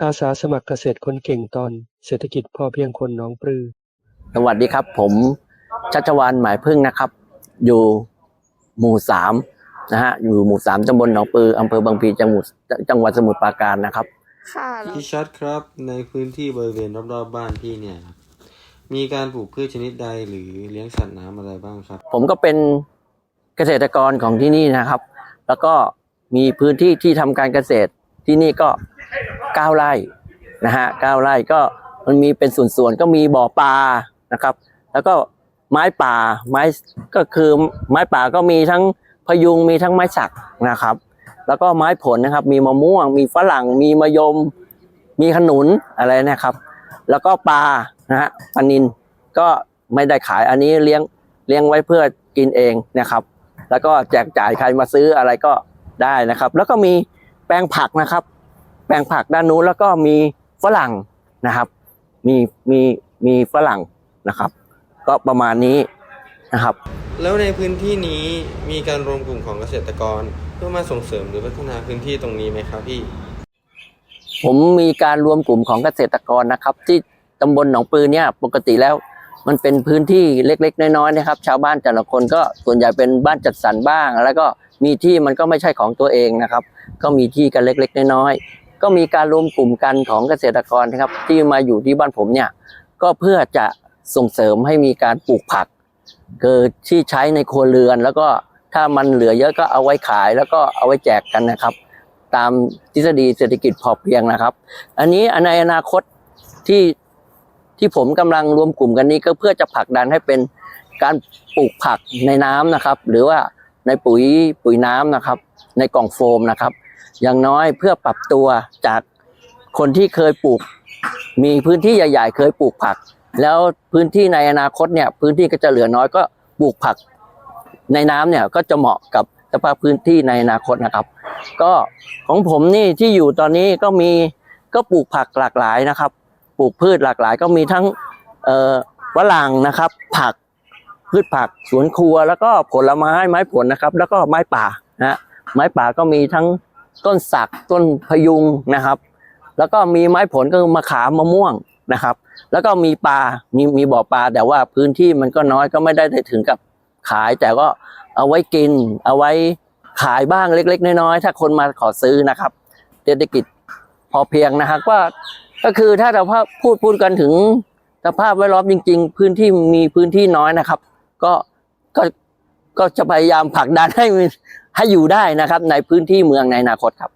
อาสาสมัครเกษตรคนเก่งตอน เศรษฐกิจพอเพียงคนหน้องปลือ สวัสดีครับ ผมชัชวานหมายพึ่งนะครับ อยู่หมู่สามนะฮะอยู่หมู่สามตำบลหนองปืออำเภอบางพลีจังหวัดจังหวัดสมุทรปราการนะครับ ค่ะแล้วพี่ชัดครับในพื้นที่บริเวณรอบๆบบ้านพี่เนี่ยครับมีการปลูกพืชชนิดใดหรือเลี้ยงสัตว์น้ำอะไรบ้างครับ ผมก็เป็นเกษตรกรของที่นี่นะครับ แล้วก็มีพื้นที่ที่ทำการเกษตรที่นี่ก็ เก้าไร่นะฮะเก้าไร่ก็มันมีเป็นส่วนๆก็มีบ่อปลานะครับ แล้วก็ไม้ป่าไม้ก็คือไม้ป่าก็มีทั้งพยุงมีทั้งไม้สักนะครับ แล้วก็ไม้ผลนะครับ มีมะม่วง มีฝรั่ง มีมะยม มีขนุนอะไรนะครับ แล้วก็ปลานะฮะปลานินก็ไม่ได้ขายอันนี้เลี้ยงเลี้ยงไว้เพื่อกินเองนะครับ แล้วก็แจกจ่ายใครมาซื้ออะไรก็ได้นะครับ แล้วก็มีแปลงผักนะครับ ลงผักด้านนู้นแล้วก็มีฝรั่งนะครับ มีมีมีฝรั่งนะครับ ก็ประมาณนี้นะครับ แล้วในพื้นที่นี้มีการรวมกลุ่มของเกษตรกรเพื่อมาส่งเสริมหรือพัฒนาพื้นที่ตรงนี้ไหมครับพี่ ผมมีการรวมกลุ่มของเกษตรกรนะครับ ที่ตำบลหนองปือเนี่ยปกติแล้วมันเป็นพื้นที่เล็ก ๆ น้อยๆนะครับ ชาวบ้านแต่ละคนก็ส่วนใหญ่เป็นบ้านจัดสรรบ้าง แล้วก็มีที่มันก็ไม่ใช่ของตัวเองนะครับ ก็มีที่กันเล็ก ๆ น้อยๆ ก็มีการรวมกลุ่มกันของเกษตรกรนะครับ ที่มาอยู่ที่บ้านผมเนี่ยก็เพื่อจะส่งเสริมให้มีการปลูกผักเกิดที่ใช้ในครัวเรือน แล้วก็ถ้ามันเหลือเยอะก็เอาไว้ขาย แล้วก็เอาไว้แจกกันนะครับ ตามทฤษฎีเศรษฐกิจพอเพียงนะครับ อันนี้ในอนาคตที่ที่ผมกำลังรวมกลุ่มกันนี้ก็เพื่อจะผลักดันให้เป็นการปลูกผักในน้ำนะครับ หรือว่าในปุ๋ยปุ๋ยน้ำนะครับ ในกล่องโฟมนะครับ อย่างน้อยเพื่อปรับตัวจากคนที่เคยปลูก มีพื้นที่ใหญ่ๆ เคยปลูกผัก แล้วพื้นที่ในอนาคตเนี่ยพื้นที่ก็จะเหลือน้อยก็ปลูกผักในน้ำเนี่ยก็จะเหมาะกับสภาพพื้นที่ในอนาคตนะครับ ก็ของผมนี่ที่อยู่ตอนนี้ก็มีก็ปลูกผักหลากหลายนะครับ ปลูกพืชหลากหลายก็มีทั้งเอ่อฝรั่งนะครับ ผักพืชผักสวนครัวแล้วก็ผลไม้ไม้ผลนะครับ แล้วก็ไม้ป่านะฮะไม้ป่าก็มีทั้ง ต้นสักต้นพยุงนะครับ แล้วก็มีไม้ผลก็คือมะขามมะม่วงนะครับ แล้วก็มีปลา มีมีบ่อปลา แต่ว่าพื้นที่มันก็น้อยก็ไม่ได้ถึงกับขาย แต่ก็เอาไว้กิน เอาไว้ขายบ้างเล็ก ๆ น้อยๆถ้าคนมาขอซื้อนะครับเศรษฐกิจพอเพียงนะครับว่าก็คือถ้าเราพูดพูดกันถึงสภาพแวดล้อมจริง ๆ พื้นที่มีพื้นที่น้อยนะครับ ก็ก็ ก็จะพยายามผลักดันให้ให้อยู่ได้นะครับ ในพื้นที่เมืองในอนาคตครับ